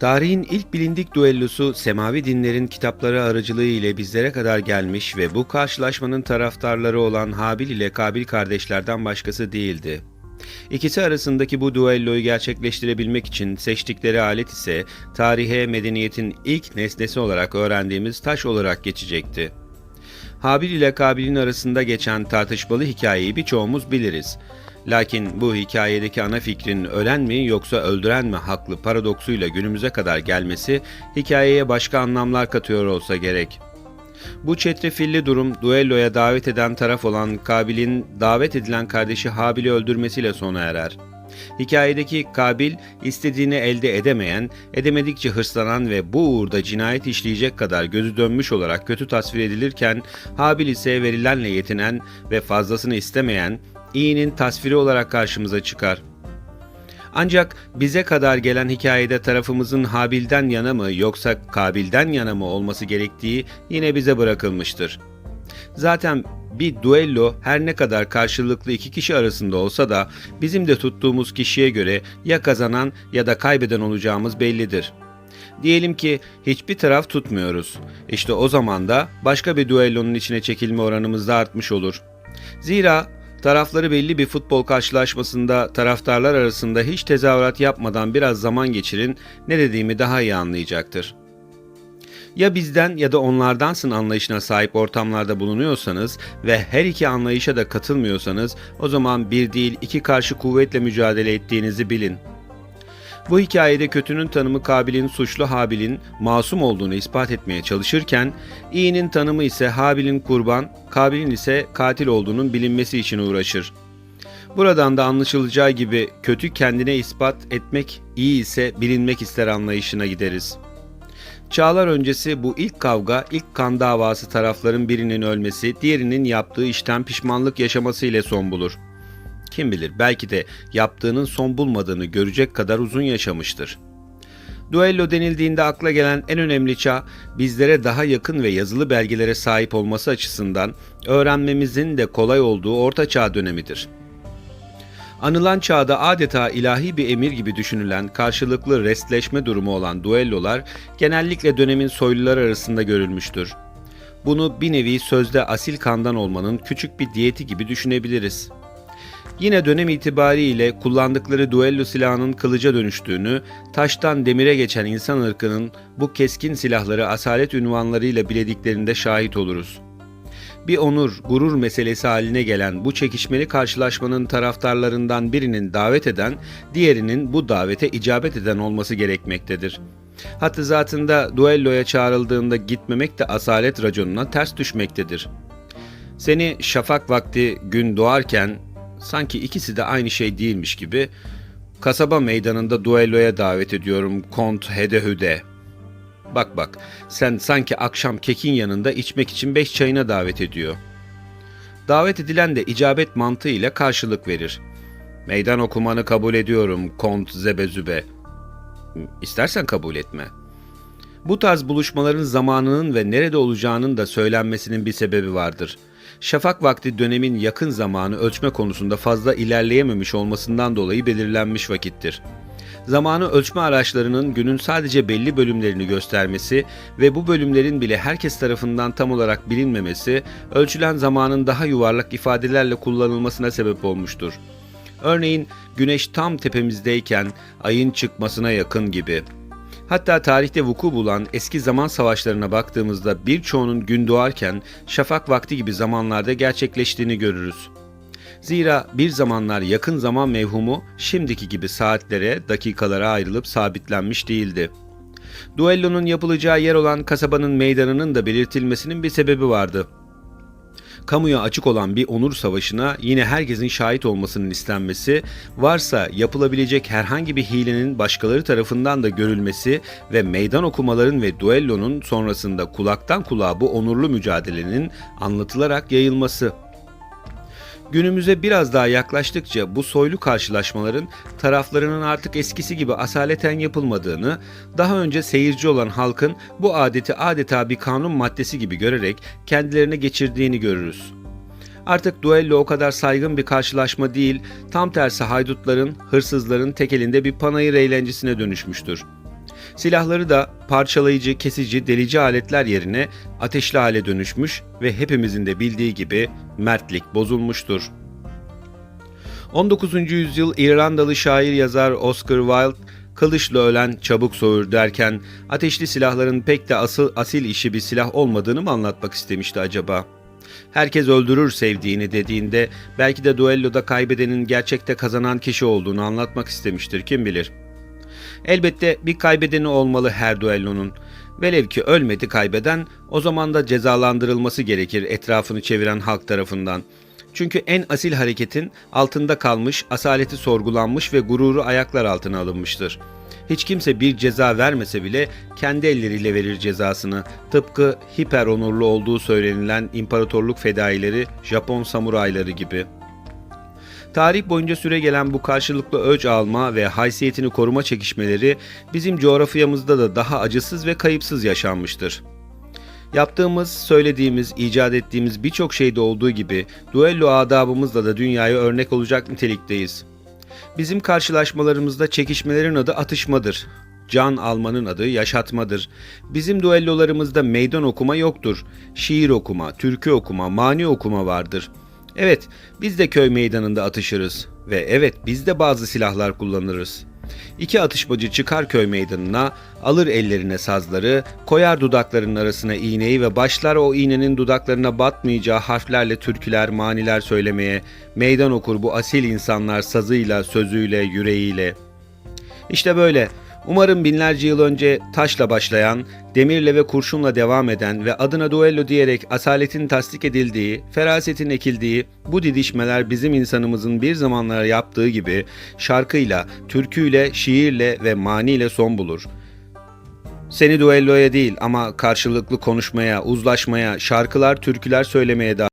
Tarihin ilk bilindik düellosu semavi dinlerin kitapları aracılığı ile bizlere kadar gelmiş ve bu karşılaşmanın taraftarları olan Habil ile Kabil kardeşlerden başkası değildi. İkisi arasındaki bu düelloyu gerçekleştirebilmek için seçtikleri alet ise tarihe medeniyetin ilk nesnesi olarak öğrendiğimiz taş olarak geçecekti. Habil ile Kabil'in arasında geçen tartışmalı hikayeyi birçoğumuz biliriz. Lakin bu hikayedeki ana fikrin ölen mi yoksa öldüren mi haklı paradoksuyla günümüze kadar gelmesi hikayeye başka anlamlar katıyor olsa gerek. Bu çetrefilli durum duelloya davet eden taraf olan Kabil'in davet edilen kardeşi Habil'i öldürmesiyle sona erer. Hikayedeki Kabil istediğini elde edemeyen, edemedikçe hırslanan ve bu uğurda cinayet işleyecek kadar gözü dönmüş olarak kötü tasvir edilirken Habil ise verilenle yetinen ve fazlasını istemeyen, iyinin tasviri olarak karşımıza çıkar. Ancak bize kadar gelen hikayede tarafımızın Habil'den yana mı yoksa Kabil'den yana mı olması gerektiği yine bize bırakılmıştır. Zaten bir duello her ne kadar karşılıklı iki kişi arasında olsa da bizim de tuttuğumuz kişiye göre ya kazanan ya da kaybeden olacağımız bellidir. Diyelim ki hiçbir taraf tutmuyoruz. İşte o zaman da başka bir duellonun içine çekilme oranımız da artmış olur. Zira tarafları belli bir futbol karşılaşmasında taraftarlar arasında hiç tezahürat yapmadan biraz zaman geçirin ne dediğimi daha iyi anlayacaktır. Ya bizden ya da onlardansın anlayışına sahip ortamlarda bulunuyorsanız ve her iki anlayışa da katılmıyorsanız o zaman bir değil iki karşı kuvvetle mücadele ettiğinizi bilin. Bu hikayede kötünün tanımı Kabil'in suçlu Habil'in masum olduğunu ispat etmeye çalışırken, iyinin tanımı ise Habil'in kurban, Kabil'in ise katil olduğunun bilinmesi için uğraşır. Buradan da anlaşılacağı gibi kötü kendine ispat etmek, iyi ise bilinmek ister anlayışına gideriz. Çağlar öncesi bu ilk kavga, ilk kan davası tarafların birinin ölmesi, diğerinin yaptığı işten pişmanlık yaşaması ile son bulur. Kim bilir belki de yaptığının son bulmadığını görecek kadar uzun yaşamıştır. Duello denildiğinde akla gelen en önemli çağ bizlere daha yakın ve yazılı belgelere sahip olması açısından öğrenmemizin de kolay olduğu Orta Çağ dönemidir. Anılan çağda adeta ilahi bir emir gibi düşünülen karşılıklı restleşme durumu olan duellolar genellikle dönemin soylular arasında görülmüştür. Bunu bir nevi sözde asil kandan olmanın küçük bir diyeti gibi düşünebiliriz. Yine dönem itibariyle kullandıkları duello silahının kılıca dönüştüğünü, taştan demire geçen insan ırkının bu keskin silahları asalet ünvanlarıyla bilediklerinde şahit oluruz. Bir onur, gurur meselesi haline gelen bu çekişmeli karşılaşmanın taraftarlarından birinin davet eden, diğerinin bu davete icabet eden olması gerekmektedir. Hatta zatında duelloya çağrıldığında gitmemek de asalet raconuna ters düşmektedir. Seni şafak vakti gün doğarken sanki ikisi de aynı şey değilmiş gibi kasaba meydanında duelloya davet ediyorum Kont Hedehüde. Bak bak sen sanki akşam kekin yanında içmek için beş çayına davet ediyor. Davet edilen de icabet mantığıyla karşılık verir. Meydan okumanı kabul ediyorum Kont Zebezübe. İstersen kabul etme. Bu tarz buluşmaların zamanının ve nerede olacağının da söylenmesinin bir sebebi vardır.'' Şafak vakti dönemin yakın zamanı ölçme konusunda fazla ilerleyememiş olmasından dolayı belirlenmiş vakittir. Zamanı ölçme araçlarının günün sadece belli bölümlerini göstermesi ve bu bölümlerin bile herkes tarafından tam olarak bilinmemesi, ölçülen zamanın daha yuvarlak ifadelerle kullanılmasına sebep olmuştur. Örneğin güneş tam tepemizdeyken ayın çıkmasına yakın gibi. Hatta tarihte vuku bulan eski zaman savaşlarına baktığımızda birçoğunun gün doğarken şafak vakti gibi zamanlarda gerçekleştiğini görürüz. Zira bir zamanlar yakın zaman mevhumu şimdiki gibi saatlere, dakikalara ayrılıp sabitlenmiş değildi. Duellonun yapılacağı yer olan kasabanın meydanının da belirtilmesinin bir sebebi vardı kamuya açık olan bir onur savaşına yine herkesin şahit olmasının istenmesi, varsa yapılabilecek herhangi bir hilenin başkaları tarafından da görülmesi ve meydan okumaların ve duellonun sonrasında kulaktan kulağa bu onurlu mücadelenin anlatılarak yayılması. Günümüze biraz daha yaklaştıkça bu soylu karşılaşmaların taraflarının artık eskisi gibi asaleten yapılmadığını, daha önce seyirci olan halkın bu adeti adeta bir kanun maddesi gibi görerek kendilerine geçirdiğini görürüz. Artık duello o kadar saygın bir karşılaşma değil, tam tersi haydutların, hırsızların tek elinde bir panayır eğlencesine dönüşmüştür. Silahları da parçalayıcı, kesici, delici aletler yerine ateşli hale dönüşmüş ve hepimizin de bildiği gibi mertlik bozulmuştur. 19. yüzyıl İrlandalı şair yazar Oscar Wilde, kılıçla ölen çabuk soğur derken ateşli silahların pek de asıl asil işi bir silah olmadığını mı anlatmak istemişti acaba? Herkes öldürür sevdiğini dediğinde belki de duelloda kaybedenin gerçekte kazanan kişi olduğunu anlatmak istemiştir kim bilir. Elbette bir kaybedeni olmalı her duellonun. Velev ki ölmedi kaybeden, o zaman da cezalandırılması gerekir etrafını çeviren halk tarafından. Çünkü en asil hareketin altında kalmış, asaleti sorgulanmış ve gururu ayaklar altına alınmıştır. Hiç kimse bir ceza vermese bile kendi elleriyle verir cezasını. Tıpkı hiper onurlu olduğu söylenilen imparatorluk fedaileri, Japon samurayları gibi. Tarih boyunca süre gelen bu karşılıklı öc alma ve haysiyetini koruma çekişmeleri bizim coğrafyamızda da daha acısız ve kayıpsız yaşanmıştır. Yaptığımız, söylediğimiz, icat ettiğimiz birçok şeyde olduğu gibi duello adabımızla da dünyaya örnek olacak nitelikteyiz. Bizim karşılaşmalarımızda çekişmelerin adı atışmadır. Can almanın adı yaşatmadır. Bizim duellolarımızda meydan okuma yoktur. Şiir okuma, türkü okuma, mani okuma vardır. Evet, biz de köy meydanında atışırız ve evet biz de bazı silahlar kullanırız. İki atışmacı çıkar köy meydanına, alır ellerine sazları, koyar dudaklarının arasına iğneyi ve başlar o iğnenin dudaklarına batmayacağı harflerle türküler, maniler söylemeye, meydan okur bu asil insanlar sazıyla, sözüyle, yüreğiyle. İşte böyle. Umarım binlerce yıl önce taşla başlayan, demirle ve kurşunla devam eden ve adına duello diyerek asaletin tasdik edildiği, ferasetin ekildiği bu didişmeler bizim insanımızın bir zamanlar yaptığı gibi şarkıyla, türküyle, şiirle ve maniyle son bulur. Seni duelloya değil ama karşılıklı konuşmaya, uzlaşmaya, şarkılar, türküler söylemeye davet